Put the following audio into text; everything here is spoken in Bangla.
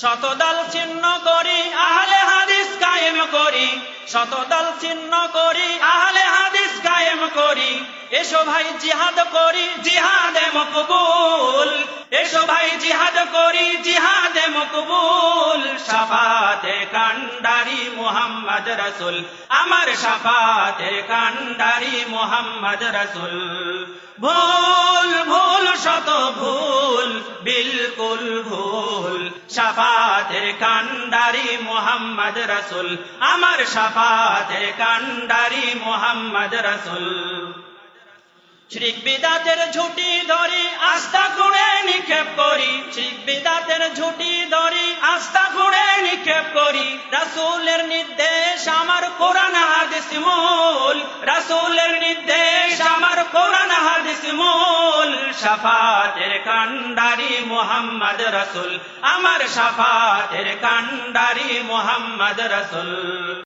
শতদল চিহ্ন করি, আহলে হাদিস কায়েম করি। শতদল চিহ্ন করি, আহলে হাদিস কায়েম করি। এসো ভাই জিহাদ করি, জিহাদে মকবুল এসো ভাই জিহাদ করি, জিহাদে মকবুল সাফাতে কান্ডারি মুহাম্মদ রসুল। আমার সাফাতে কান্ডারি মুহাম্মদ রসুল। ভুল ভুল, শত ভুল। বিলকুল ভুল সাফাতের কান্ডারি মোহাম্মদ রসুল। আমার সাফাতের কান্ডারি মোহাম্মদ রসুল। ঝুটি ধরি, আস্থা খুঁড়ে নিক্ষেপ করি। শ্রিক বিদাতের ঝুটি ধরি, আস্থা খুঁড়ে নিক্ষেপ করি। রাসূলের নির্দেশ আমার কোরআন হাদিস মূল। রাসূলের নির্দেশ আমার কোরআন হাদিস মূল। সাফাতের কান্ডারি মোহাম্মদ রসুল। আমার সাফাতের কান্ডারি মোহাম্মদ রসুল।